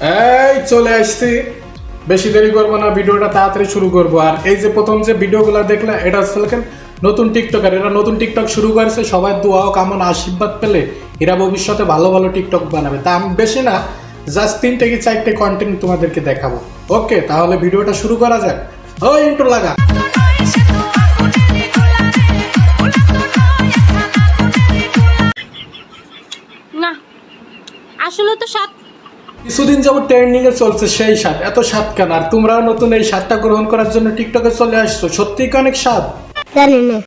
এই, চলে আসছি। বেশি দেরি করব না, ভিডিওটা তাড়াতাড়ি শুরু করব। আর এই যে প্রথম যে ভিডিওগুলো দেখলে, এটা লেখেন নতুন টিকটকার। এরা নতুন টিকটক শুরু করেছে, সবাই দোয়া ও কামন আশীর্বাদ পেলে এরা ভবিষ্যতে ভালো ভালো টিকটক বানাবে। তা আমি বেশি না জাস্ট তিনটে কি চারটে কন্টেন্ট তোমাদেরকে দেখাবো। ওকে, তাহলে ভিডিওটা শুরু করা যাক। ও ইন্টু লাগা। আসলে তো সাত কিছুদিন যাবত ট্রেন্ডিং এ চলছে সেই স্বাদ। এত স্বাদ কেন? আর তোমরাও নতুন এই স্বাদটা গ্রহণ করার জন্য টিকটকে চলে আসছো। সত্যিই কি অনেক স্বাদ? জানি না।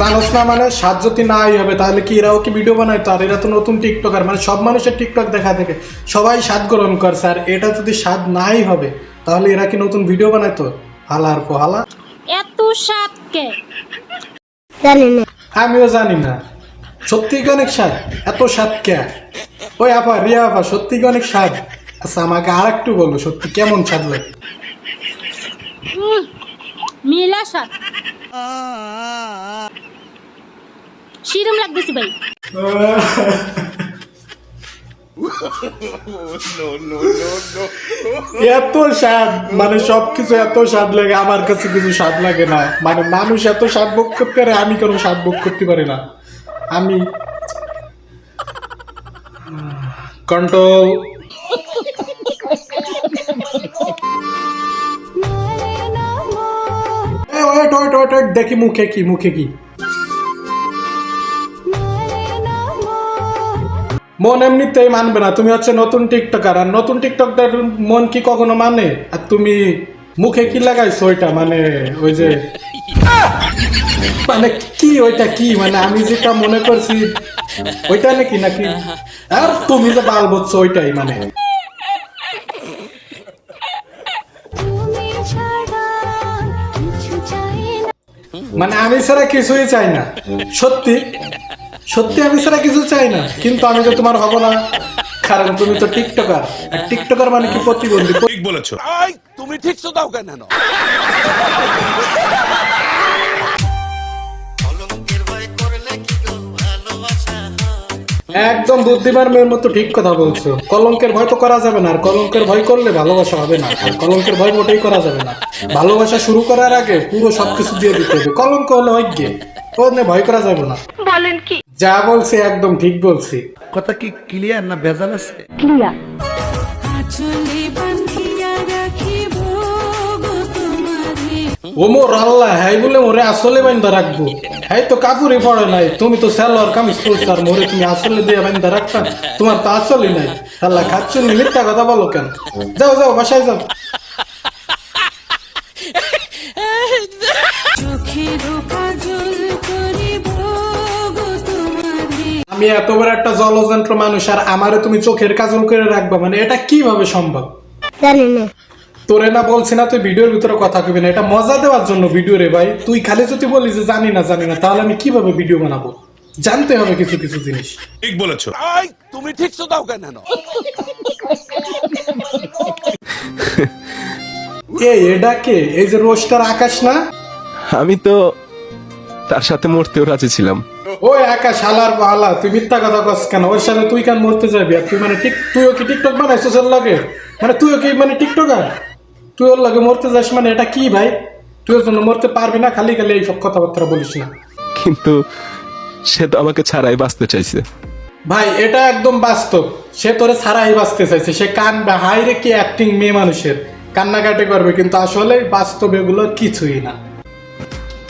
জানোস মানে স্বাদ যদি নাই হবে তাহলে কি এরাও কি ভিডিও আর এরা তো নতুন টিকটকার মানে সব মানুষের টিকটক দেখা থেকে সবাই স্বাদ গ্রহণ করছে। আর এটা যদি স্বাদ নাই হবে তাহলে এরা কি নতুন ভিডিও বানাইতো? হালার পোহালা। এত সাত কে? জানি না। আমিও জানি না। সত্যি অনেক স্বাদ এত স্বাদ কে? ওই আপা রিয়া আপা সত্যি অনেক স্বাদ আচ্ছা আমাকে আর একটু বলব সত্যি কেমন স্বাদ লাগে? মিলা সাত শিরম লাগতেছি ভাই। এত স্বাদ মানে সবকিছু এত স্বাদ লাগে আমার কাছে কিছু স্বাদ লাগে না। মানে মানুষ এত স্বাদ ভোগ করতে পারে আমি কোনো স্বাদ ভোগ করতে পারি না। আমি কন্ট্রোল ওয়েট ওয়েট ওয়েট দেখি মুখে কি মুখে কি। মন এমনিতেই মানবে না। তুমি হচ্ছে নতুন টিকটকার, আর নতুন টিকটকটার মন কি কখনো মানে? আর তুমি মুখে কি লাগাইছো ওইটা? মানে ওই যে মানে কি ওইটা কি? মানে আমি যেটা মনে করছি ওইটা নাকি নাকি? আর তুমি যে বাল বলছো ওইটাই মানে। মানে আমি ছাড়া কিছুই চাই না। সত্যি? সত্যি আমি ছাড়া কিছু চাই না। কিন্তু আমি তো তোমার হব না। কারণ তুমি তো টিকটকার। আর টিকটকার মানে কি প্রতিবন্ধী? ঠিক বলেছ। তুমি ঠিক দাও কেন? একদম বুদ্ধিমান মেয়ের মতো ঠিক কথা বলছো। কলঙ্কের ভয় তো করা যাবে না আর কলঙ্কের ভয় করলে ভালোবাসা হবে না। আর কলঙ্কের ভয় মোটেই করা যাবে না। ভালোবাসা শুরু করার আগে পুরো সবকিছু দিয়ে দিতে হবে। কলঙ্ক হলে ও ভয় করা যাবে না। বলেন কি? যা বলছি একদম ঠিক বলছি। কথা কি ক্লিয়ার না ভেজাল আছে? ও মোর আল্লাহ হ্যাঁ বলে মোরে আসলে বাইন্দা রাখব। হ্যাঁ তো কাপুরি পড়ে নাই তুমি তো সেলর কামিজ পরছো আর মোরে তুমি আসলে দিয়ে বাইন্দা রাখতা। তোমার তো আসলে নাই। আল্লাহ খাচ্ছ নি মিথ্যা কথা বলো কেন? যাও যাও বাসায় যাও। আমি এত বড় একটা জলযন্ত্র মানুষ আর আমারে তুমি চোখের কাজল করে রাখবা মানে এটা কীভাবে সম্ভব? জানি না। তোরে না বলছি না তুই ভিডিওর ভিতরে কথা কবি না। এটা মজা দেওয়ার জন্য ভিডিও রে ভাই। তুই খালি যদি বলিস যে জানি না জানি না তাহলে আমি কীভাবে ভিডিও বানাবো? জানতে হবে কিছু কিছু জিনিস। ঠিক বলেছ। আই তুমি ঠিক তো দাও কেন? এই এটা কে? এই যে রোস্টার আকাশ না? আমি তো তার সাথে মরতেও রাজি ছিলাম। ওই একা শালার পালা তুই মিথ্যা কথা কস কেন? ওর সাথে তুই কেন মরতে যাবি? আর তুই মানে টিক তুইও কি টিকটক বানাইছিস ওর লাগে? মানে তুইও কি মানে টিকটক টিকটকার? তুই ওর লাগে মরতে যাস মানে এটা কি ভাই? তুই ওর জন্য মরতে পারবি না? খালি খালি এইসব কথাবার্তা বলিস না। কিন্তু সে তো আমাকে ছাড়াই বাঁচতে চাইছে। ভাই এটা একদম বাস্তব। সে তোরে ছাড়াই বাঁচতে চাইছে। সে কানবে হাই রে কি অ্যাক্টিং মেয়ে মানুষের। কান্নাকাটি করবে কিন্তু আসলে বাস্তব এগুলো কিছুই না।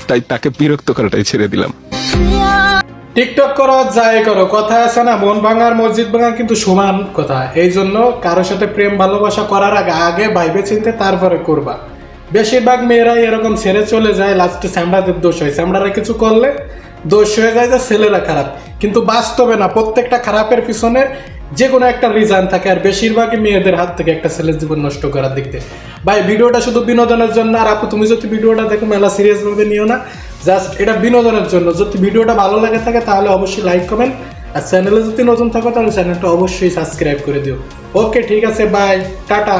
তাই তাকে বিরক্ত করাটাই ছেড়ে দিলাম। টিকটক করো, যাই করো, কথা আছে না, মন ভাঙার, মসজিদ ভাঙার কিন্তু সমান কথা। এই জন্য কারোর সাথে প্রেম, ভালোবাসা করার আগে আগে ভাইবে চিনতে, তারপরে করবা। বেশিরভাগ মেয়েরাই এরকম ছেড়ে চলে যায় লাস্টে স্যামড়াদের দোষ হয়। স্যামড়ারা কিছু করলে দোষ হয়ে যায় যে ছেলেরা খারাপ। কিন্তু বাস্তবে না, প্রত্যেকটা খারাপের পিছনে যে কোনো একটা রিজান থাকে আর বেশিরভাগই মেয়েদের হাত থেকে একটা ছেলের জীবন নষ্ট করার দিক থেকে ভাই, ভিডিওটা শুধু বিনোদনের জন্য, আর আপু, তুমি যদি ভিডিওটা দেখো, মেলা সিরিয়াসভাবে নিও না। জাস্ট এটা বিনোদনের জন্য। যদি ভিডিওটা ভালো লাগে থাকে, তাহলে অবশ্যই লাইক কমেন্ট আর চ্যানেলে যদি নতুন থাকো, তাহলে চ্যানেলটা অবশ্যই সাবস্ক্রাইব করে দিও। ওকে ঠিক আছে বাই টাটা।